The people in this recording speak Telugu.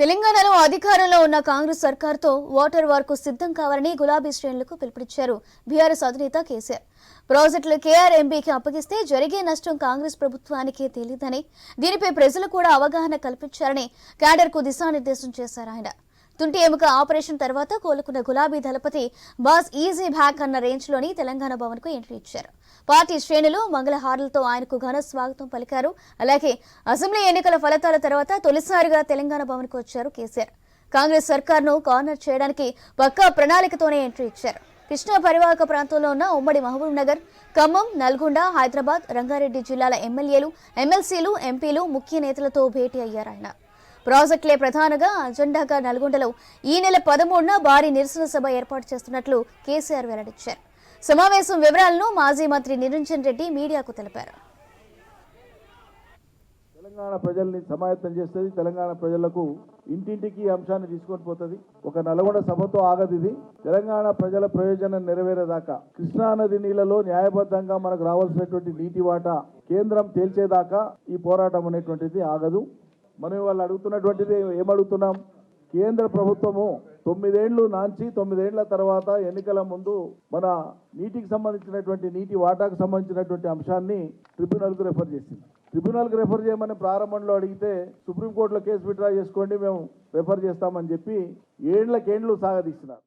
తెలంగాణలో అధికారంలో ఉన్న కాంగ్రెస్ సర్కార్తో వాటర్ వార్కు సిద్ధం కావాలని గులాబీ శ్రేణులకు పిలుపునిచ్చారు బీఆర్ఎస్ అధినేత కేసీఆర్. ప్రాజెక్టులు కేఆర్ఎంబీకి అప్పగిస్తే జరిగే నష్టం కాంగ్రెస్ ప్రభుత్వానికే తెలియదని దీనిపై ప్రజలు కూడా అవగాహన కల్పించారని క్యాడర్కు దిశానిర్దేశం చేశారు ఆయన. తుంటి ఎముక ఆపరేషన్ తర్వాత కోలుకున్న గులాబీ దళపతి బాస్ ఈజీ బ్యాక్ అన్న రేంజ్లోని తెలంగాణ భవన్కు ఎంట్రీ ఇచ్చారు. పార్టీ శ్రేణులు మంగళహారులతో ఆయనకు ఘన స్వాగతం పలికారు. అలాగే అసెంబ్లీ ఎన్నికల ఫలితాల తర్వాత తొలిసారిగా తెలంగాణ భవన్కు వచ్చారు కేసీఆర్. కాంగ్రెస్ సర్కార్ను కార్నర్ చేయడానికి పక్కా ప్రణాళికతోనే ఎంట్రీ ఇచ్చారు. కృష్ణా పరివాహక ప్రాంతంలో ఉన్న ఉమ్మడి మహబూబ్ నగర్ ఖమ్మం నల్గొండ హైదరాబాద్ రంగారెడ్డి జిల్లాల ఎమ్మెల్యేలు ఎమ్మెల్సీలు ఎంపీలు ముఖ్య నేతలతో భేటీ అయ్యారు ఆయన. ప్రాజెక్టులే ప్రధానంగా అజెండాగా నల్గొండలో ఈ నెల పదమూడున భారీ నిరసన సభ ఏర్పాటు చేస్తున్నట్లు కేసీఆర్ వెల్లడించారు. సమావేశం వివరాలను మాజీ మంత్రి నిరంజన్ రెడ్డి మీడియాకు తెలిపారు. తెలంగాణ ప్రజల్ని సమాయత్తం చేస్తుంది తెలంగాణ ప్రజలకు ఇంటింటికి అంశాన్ని తీసుకొని పోతుంది. ఒక నల్గొండ సభతో ఆగదు ఇది. తెలంగాణ ప్రజల ప్రయోజనం నెరవేరేదాకా కృష్ణానది నీళ్ళలో న్యాయబద్ధంగా మనకు రావాల్సినటువంటి నీటి వాటా కేంద్రం తేల్చేదాకా ఈ పోరాటం అనేటువంటిది ఆగదు. మనం వాళ్ళు అడుగుతున్నటువంటిది ఏమడుగుతున్నాం? కేంద్ర ప్రభుత్వము తొమ్మిదేళ్ళు నాంచి తొమ్మిదేళ్ళ తర్వాత ఎన్నికల ముందు మన నీటికి సంబంధించినటువంటి నీటి వాటాకు సంబంధించినటువంటి అంశాన్ని ట్రిబ్యునల్కు రెఫర్ చేసింది. ట్రిబ్యునల్కి రెఫర్ చేయమని ప్రారంభంలో అడిగితే సుప్రీంకోర్టులో కేసు విత్డ్రా చేసుకోండి మేము రెఫర్ చేస్తామని చెప్పి ఏండ్లకేండ్లు సాగదీస్తున్నారు